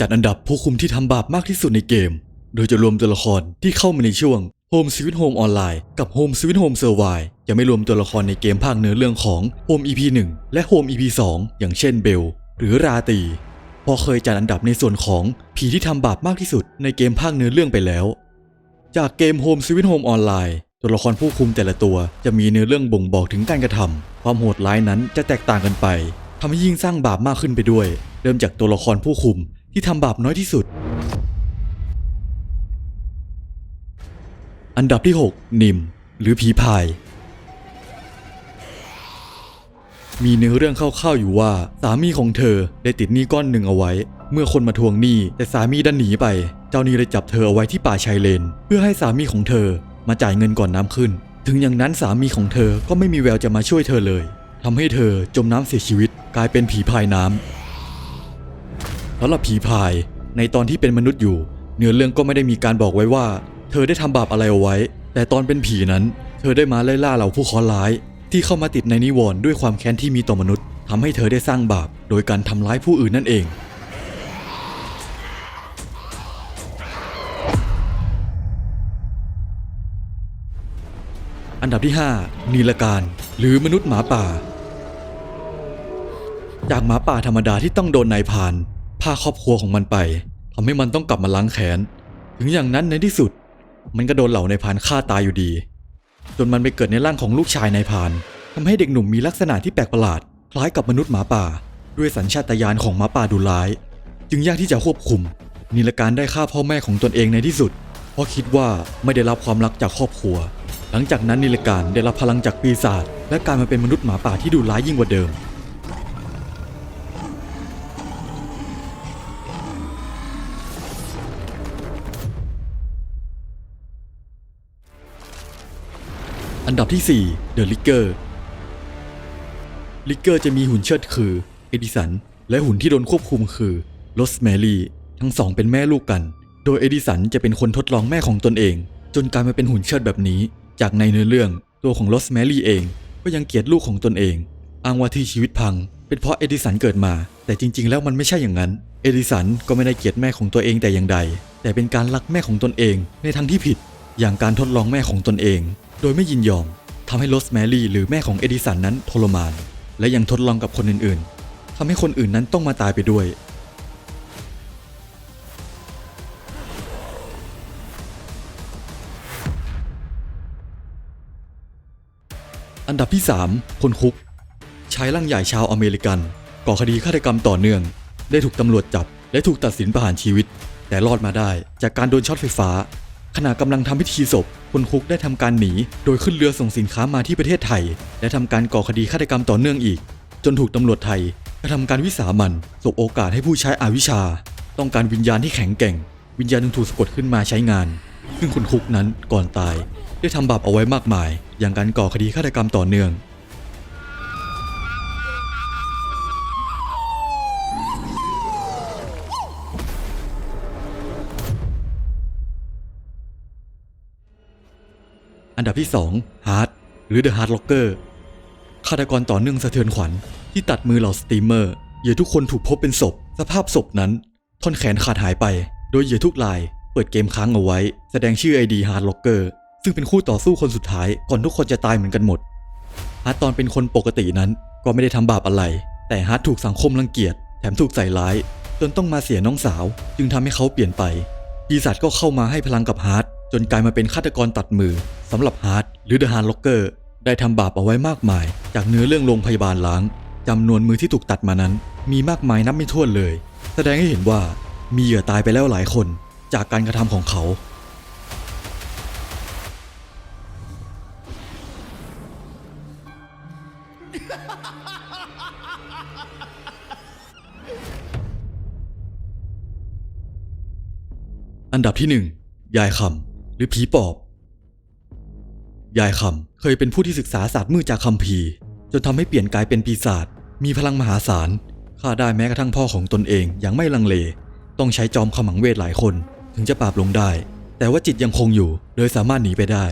จัดอันดับผู้คุมที่ทำบาปมากที่สุดในเกม โดยจะรวมตัวละครที่เข้ามาในช่วง Home Sweet Home Online กับ Home Sweet Home Survive จะไม่รวมตัวละครในเกมภาคเนื้อเรื่องของ Home EP 1 และ Home EP 2 อย่างเช่นเบล หรือราตีพอเคยจัดอันดับในส่วนของผีที่ทำบาปมากที่สุดในเกมภาคเนื้อเรื่องไปแล้ว จากเกม Home Sweet Home Online ตัวละครผู้คุมแต่ละตัวจะมีเนื้อเรื่องบ่งบอกถึงการกระทำความโหดร้ายนั้นจะแตกต่างกันไปทำให้ยิ่งสร้างบาปมากขึ้นไปด้วย เริ่มจากตัวละครผู้คุม ที่ทำบาปน้อยที่สุด อันดับที่ 6 นิม หรือผีพาย มีเนื้อเรื่องคร่าวๆอยู่ว่า สามีของเธอได้ติดหนี้ก้อนหนึ่งเอาไว้ เมื่อคนมาทวงหนี้แต่สามีดันหนีไป เจ้าหนี้เลยจับเธอเอาไว้ที่ป่าชายเลน เพื่อให้สามีของเธอมาจ่ายเงินก่อนน้ำขึ้น ถึงอย่างนั้นสามีของเธอก็ไม่มีแววจะมาช่วยเธอเลยทำให้เธอจมน้ำเสียชีวิตกลายเป็นผีพายน้ำ สำหรับผีพาย ในตอนที่เป็นมนุษย์อยู่ เนื้อเรื่องก็ไม่ได้มีการบอกไว้ว่า เธอได้ทำบาปอะไรเอาไว้ แต่ตอนเป็นผีนั้น เธอได้มาไล่ล่าเหล่าผู้คดร้าย ที่เข้ามาติดในนิวรณ์ด้วยความแค้นที่มีต่อมนุษย์ทำให้เธอได้สร้างบาป โดยการทำร้ายผู้อื่นนั่นเองอันดับที่ 5 นีลการ หรือมนุษย์หมาป่า จากหมาป่าธรรมดาที่ต้องโดนนายพาน พาครอบครัวของมันไปทำให้มันต้องกลับมาล้างแค้น ถึงอย่างนั้นในที่สุด มันก็โดนเหล่านายพานฆ่าตายอยู่ดี จนมันไปเกิดในร่างของลูกชายนายพานทำให้เด็กหนุ่มมีลักษณะที่แปลกประหลาด คล้ายกับมนุษย์หมาป่า ด้วยสัญชาตญาณของหมาป่าดุร้าย จึงยากที่จะควบคุมนิลการได้ฆ่าพ่อแม่ของตนเองในที่สุด เพราะคิดว่าไม่ได้รับความรักจากครอบครัว หลังจากนั้นนิลการได้รับพลังจากปีศาจและกายมาเป็นมนุษย์หมาป่าที่ดุร้ายยิ่งกว่าเดิม อันดับที่ 4 The Licker Licker จะมีหุ่นเชิดคือ เอดิสัน และหุ่นที่โดนควบคุมคือโรสแมรี่ทั้งสองเป็นแม่ลูกกัน โดยเอดิสันจะเป็นคนทดลองแม่ของตนเอง จนกลายมาเป็นหุ่นเชิดแบบนี้ จากในเนื้อเรื่อง ตัวของโรสแมรี่เอง ก็ยังเกลียดลูกของตนเอง อ้างว่าที่ชีวิตพัง เป็นเพราะเอดิสันเกิดมา แต่จริง ๆ แล้วมันไม่ใช่อย่างนั้น เอดิสันก็ไม่ได้เกลียดแม่ของตัวเองแต่อย่างใด แต่เป็นการรักแม่ของตนเองในทางที่ผิด อย่างการทดลองแม่ของตนเอง โดยไม่ยินยอมทำให้โรสแมรี่หรือแม่ของเอดิสันนั้นทรมาน และยังทดลองกับคนอื่นๆทำให้คนอื่นนั้นต้องมาตายไปด้วย อันดับที่ 3 คนคุกชายร่างใหญ่ชาวอเมริกัน ก่อคดีฆาตกรรมต่อเนื่อง ได้ถูกตำรวจจับ และถูกตัดสินประหารชีวิต แต่รอดมาได้จากการโดนช็อตไฟฟ้า ขณะกำลังทำพิธีศพคนคุกได้ทำการหนี โดยขึ้นเรือส่งสินค้ามาที่ประเทศไทย และทำการก่อคดีฆาตกรรมต่อเนื่องอีก จนถูกตำรวจไทยกระทำการวิสามันสบโอกาสให้ผู้ใช้อาวิชชา ต้องการวิญญาณที่แข็งแกร่ง วิญญาณจึงถูกสะกดขึ้นมาใช้งาน ซึ่งคนคุกนั้นก่อนตาย ได้ทำบาปเอาไว้มากมาย อย่างการก่อคดีฆาตกรรมต่อเนื่อง อันดับที่2ฮาร์ดหรือ The Hard Locker ฆาตกรต่อเนื่องสะเทือนขวัญที่ตัดมือเหล่าสตรีมเมอร์เหยื่อทุกคนถูกพบเป็นศพ สภาพศพนั้น ท่อนแขนขาดหายไป โดยเหยื่อทุกราย เปิดเกมค้างเอาไว้ แสดงชื่อ ID Hard Locker ซึ่งเป็นคู่ต่อสู้คนสุดท้ายก่อนทุกคนจะตายเหมือนกันหมดฮาร์ดตอนเป็นคนปกตินั้นก็ไม่ได้ทำบาปอะไร แต่ฮาร์ดถูกสังคมรังเกียจ แถมถูกใส่ร้าย จนต้องมาเสียน้องสาว จึงทำให้เขาเปลี่ยนไปปีศาจก็เข้ามาให้พลังกับฮาร์ด จนกลายมาเป็นฆาตกรตัดมือสำหรับฮาร์ดหรือเดอะฮาร์ล็อกเกอร์ได้ทำบาปเอาไว้มากมาย จากเนื้อเรื่องโรงพยาบาลล้างจำนวนมือที่ถูกตัดมานั้น มีมากมายนับไม่ถ้วนเลย แสดงให้เห็นว่ามีเหยื่อตายไปแล้วหลายคน จากการกระทำของเขา อันดับที่หนึ่งยายคำ หรือผีปอบ ยายคำเคยเป็นผู้ที่ศึกษาศาสตร์มืดจากคัมภีจนทำให้เปลี่ยนกายเป็นปีศาจมีพลังมหาศาลฆ่าได้แม้กระทั่งพ่อของตนเองอย่างไม่ลังเล ต้องใช้จอมขมังเวทหลายคน ถึงจะปราบลงได้ แต่ว่าจิตยังคงอยู่โดยสามารถหนีไปได้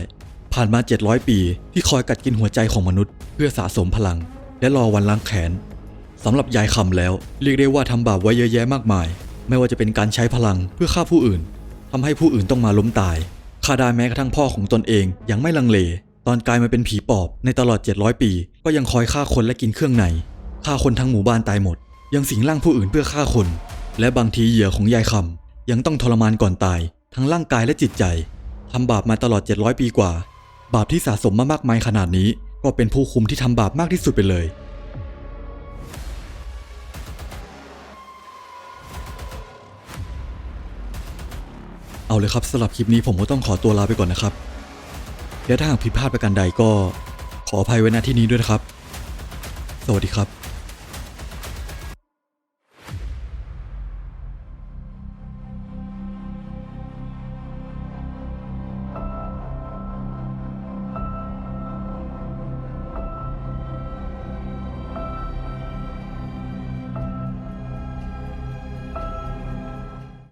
ผ่านมา 700 ปี ที่คอยกัดกินหัวใจของมนุษย์ เพื่อสะสมพลัง และรอวันล้างแค้นสำหรับยายคำแล้ว เรียกได้ว่าทำบาปไว้เยอะแยะมากมาย ไม่ว่าจะเป็นการใช้พลังเพื่อฆ่าผู้อื่นทำให้ผู้อื่นต้องมาล้มตาย ฆ่าได้แม้กระทั่งพ่อของตนเองยังไม่ลังเล ตอนกลายมาเป็นผีปอบในตลอด 700 ปี ก็ยังคอยฆ่าคนและกินเครื่องในฆ่าคนทั้งหมู่บ้านตายหมด ยังสิงร่างผู้อื่นเพื่อฆ่าคน และบางทีเหยื่อของยายคำยังต้องทรมานก่อนตาย ทั้งร่างกายและจิตใจทำบาปมาตลอด 700 ปีกว่า บาปที่สะสมมามากมายขนาดนี้ ก็เป็นผู้คุมที่ทำบาปมากที่สุดไปเลย เอาเลยครับสำหรับคลิปนี้ผมก็ต้องขอตัวลาไปก่อนนะครับ และถ้าหากผิดพลาดประการใดก็ขออภัยไว้ณที่นี้ด้วยนะครับ สวัสดีครับ